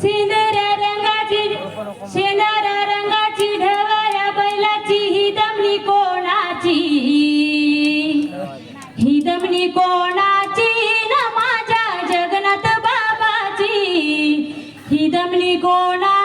सिंदुऱ्या रंगाची शेंदारा रंगाची ढवळ्या बैलाची ही दमनी कोणाची? ही दमनी कोणाची? न माझ्या जगन्नाथ बाबाची. ही दमनी कोणाची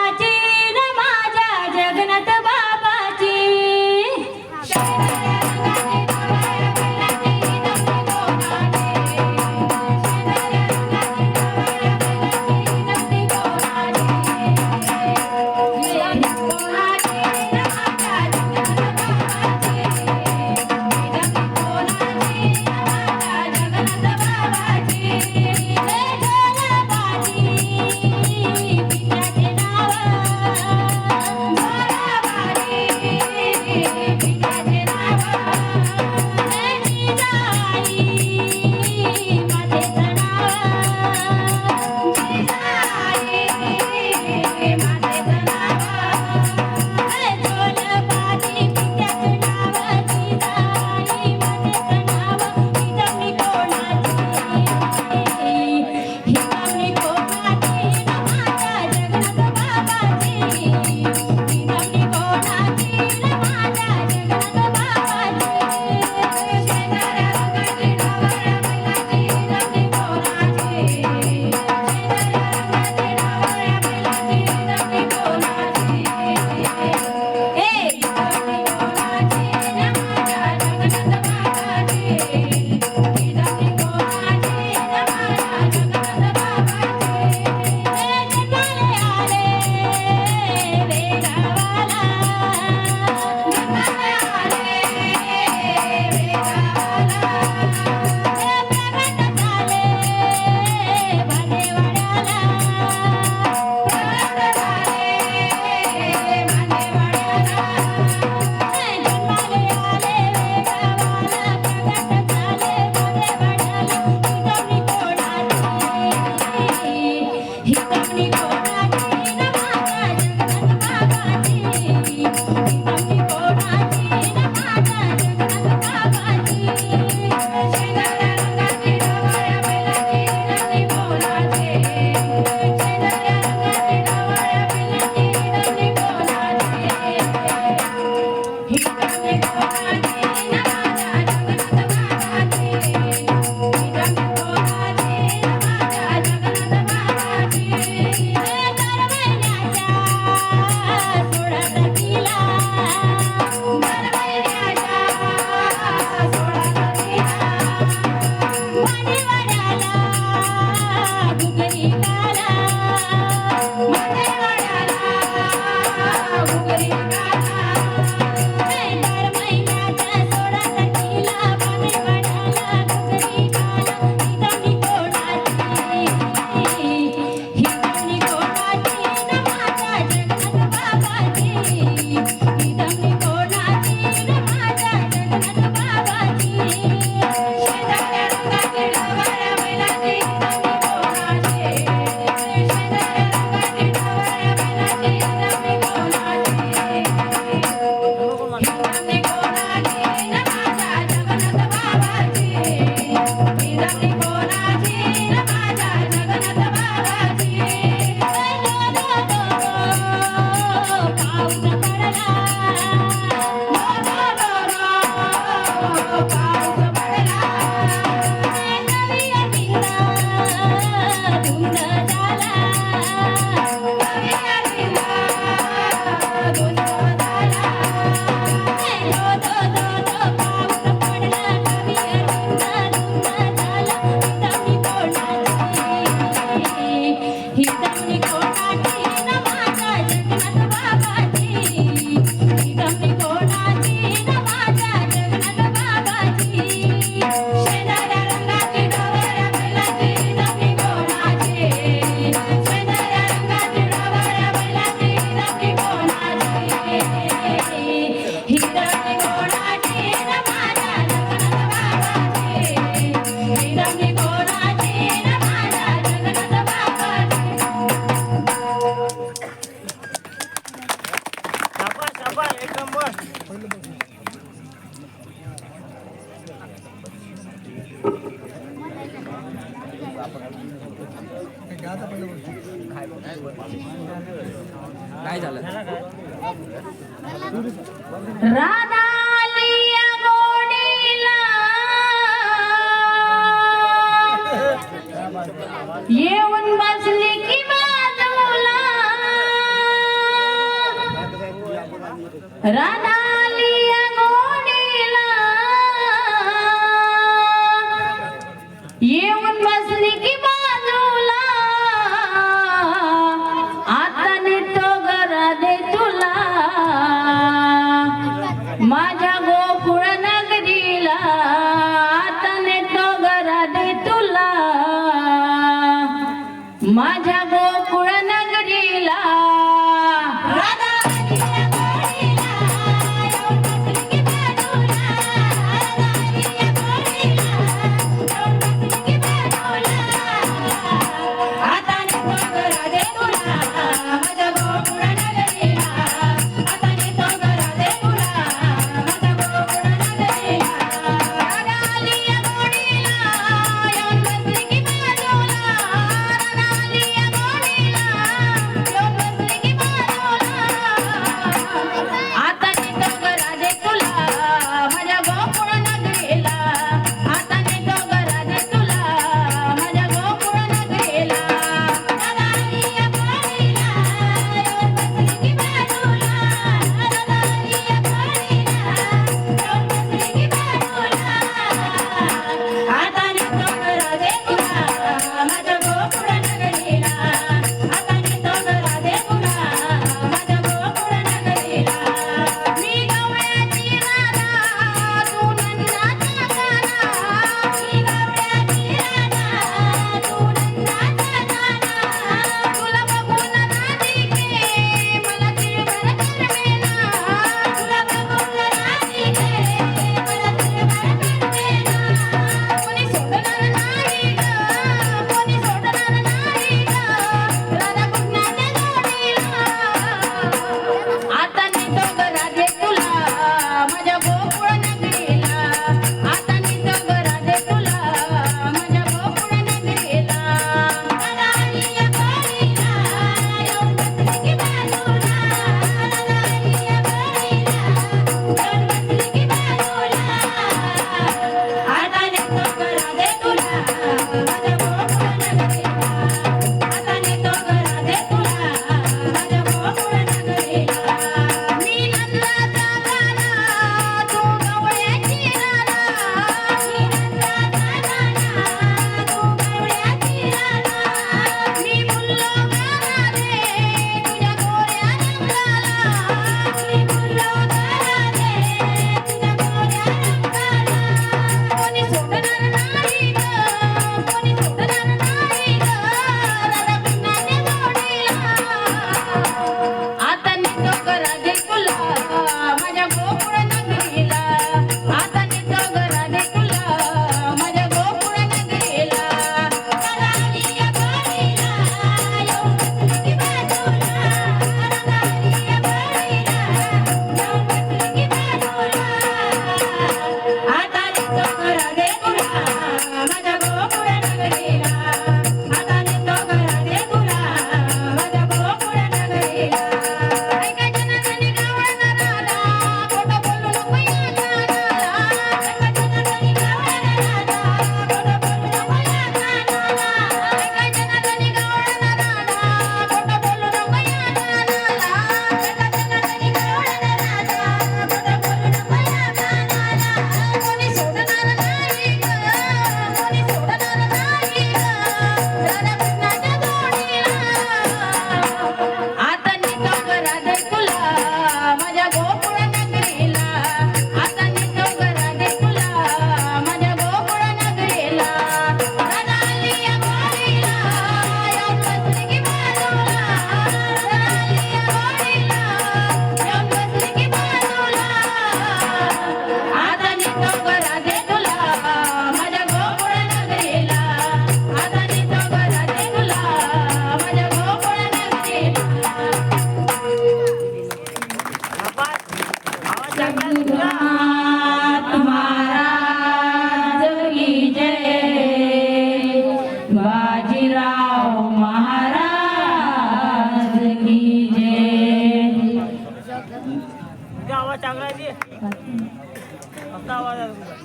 काय झालं येऊन बसले की राधा माझ्या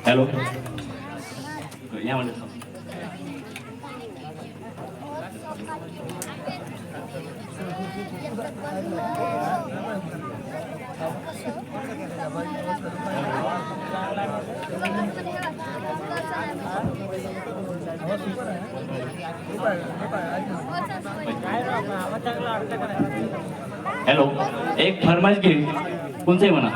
हॅलो. या म्हणजे? हॅलो. एक फरमाईश घे. कोणचंही म्हणा.